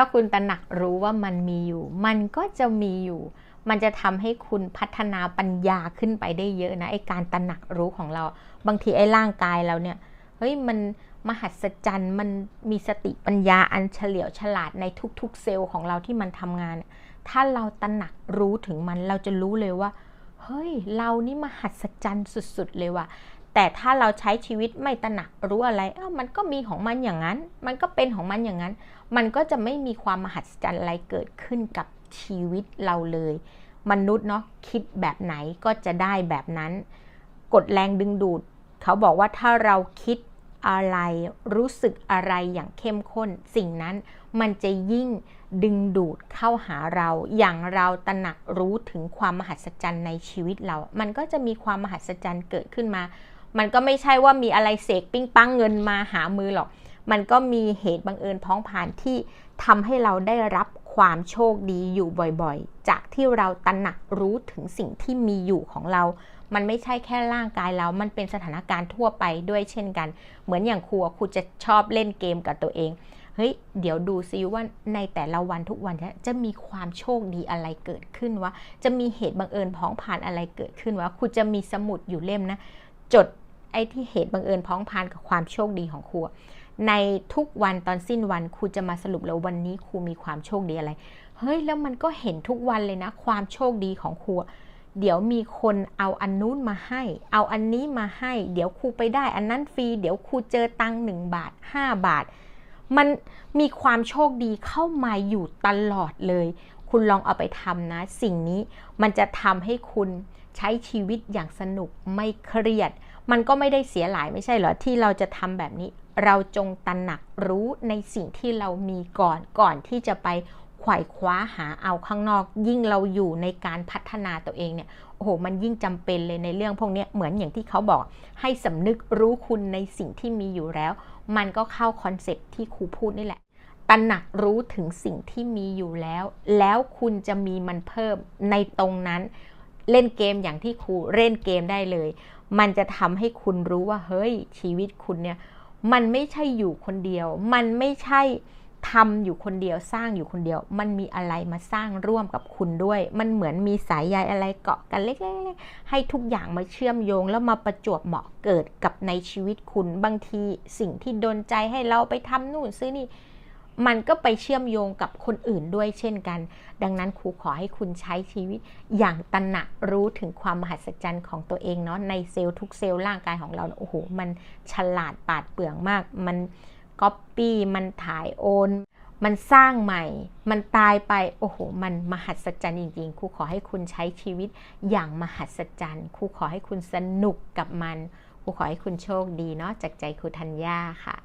ถ้าคุณตระหนักรู้ว่ามันมีอยู่ มันก็จะมีอยู่ มันจะทำให้คุณพัฒนาปัญญาขึ้นไปได้เยอะนะไอการตระหนักรู้ของเรา บางทีไอร่างกายเราเนี่ยเฮ้ยมันมหัศจรรย์มันมีสติปัญญาอันเฉลียวฉลาดในทุกๆ เซลล์ของเราที่มันทำงาน ถ้าเราตระหนักรู้ถึงมันเราจะรู้เลยว่า เฮ้ย เรานี่มหัศจรรย์สุด ๆ เลยว่ะ แต่ถ้าเราใช้ชีวิตไม่ตระหนักรู้อะไรเอ้ามันก็มีของมันอย่างนั้น มันก็เป็นของมันอย่างนั้น มันก็จะไม่มีความมหัศจรรย์อะไรเกิดขึ้นกับชีวิตเราเลย มนุษย์เนาะคิดแบบไหนก็จะได้แบบนั้นกฎแรงดึงดูด เขาบอกว่าถ้าเราคิดอะไรรู้สึกอะไรอย่างเข้มข้น สิ่งนั้นมันจะยิ่งดึงดูดเข้าหาเรา อย่างเราตระหนักรู้ถึงความมหัศจรรย์ในชีวิตเรา มันก็จะมีความมหัศจรรย์เกิดขึ้นมา มันก็ไม่ใช่ว่ามีอะไรเสกปิ้งปังเงินมาหามือหรอก มันก็มีเหตุบังเอิญพ้องผ่านที่ทำให้เราได้รับความโชคดีอยู่บ่อยๆ จากที่เราตระหนักรู้ถึงสิ่งที่มีอยู่ของเรา มันไม่ใช่แค่ร่างกายเรา มันเป็นสถานการณ์ทั่วไปด้วยเช่นกัน เหมือนอย่างครูครูจะชอบเล่นเกมกับตัวเอง เฮ้ย เดี๋ยวดูซิว่าในแต่ละวันทุกวันจะมีความโชคดีอะไรเกิดขึ้นวะ จะมีเหตุบังเอิญพ้องผ่านอะไรเกิดขึ้นวะครูจะมีสมุดอยู่เล่มนะ จดไอ้ที่เหตุบังเอิญพ้องผ่านกับความโชคดีของครูในทุกวันตอนสิ้นวันครูจะมาสรุปแล้ววันนี้ครูมีความโชคดีอะไร เฮ้ยแล้วมันก็เห็นทุกวันเลยนะ ความโชคดีของครูเดี๋ยวมีคนเอาอันนู้นมาให้ เอาอันนี้มาให้ เดี๋ยวครูไปได้ อันนั้นฟรี เดี๋ยวครูเจอตังค์หนึ่งบาท5บาท มันมีความโชคดีเข้ามาอยู่ตลอดเลย คุณลองเอาไปทำนะ สิ่งนี้มันจะทำให้คุณใช้ชีวิตอย่างสนุกไม่เครียด มันก็ไม่ได้เสียหลายไม่ใช่เหรอที่เราจะทำแบบนี้ เราจงตระหนักรู้ในสิ่งที่เรามีก่อนก่อนที่จะไปไขว่คว้าหาเอาข้างนอก ยิ่งเราอยู่ในการพัฒนาตัวเองเนี่ยโอ้โหมันยิ่งจำเป็นเลยในเรื่องพวกนี้เหมือนอย่างที่เขาบอก ให้สำนึกรู้คุณในสิ่งที่มีอยู่แล้ว มันก็เข้าคอนเซปต์ที่ครูพูดนี่แหละ ตระหนักรู้ถึงสิ่งที่มีอยู่แล้ว แล้วคุณจะมีมันเพิ่มในตรงนั้น เล่นเกมอย่างที่ครูเล่นเกมได้เลย มันจะทำให้คุณรู้ว่าเฮ้ยชีวิตคุณเนี่ยมันไม่ใช่อยู่คนเดียว มันไม่ใช่ทำอยู่คนเดียวสร้างอยู่คนเดียว มันมีอะไรมาสร้างร่วมกับคุณด้วย มันเหมือนมีสายใยอะไรเกาะกันเล็กๆให้ทุกอย่างมาเชื่อมโยง แล้วมาประจวบเหมาะเกิดกับในชีวิตคุณบางทีสิ่งที่โดนใจให้เราไปทำนู่นซื้อนี่ มันก็ไปเชื่อมโยงกับคนอื่นด้วยเช่นกัน ดังนั้นครูขอให้คุณใช้ชีวิตอย่างตระหนักรู้ถึงความมหัศจรรย์ของตัวเองเนาะในเซลล์ทุกเซลล์ร่างกายของเราโอ้โหมันฉลาดปาดเปลืองมาก มันก๊อปปี้มันถ่ายโอน มันสร้างใหม่ มันตายไปโอ้โห มันมหัศจรรย์จริงๆครูขอให้คุณใช้ชีวิตอย่างมหัศจรรย์ครูขอให้คุณสนุกกับมันครูขอให้คุณโชคดีเนาะจากใจครูธัญญาค่ะ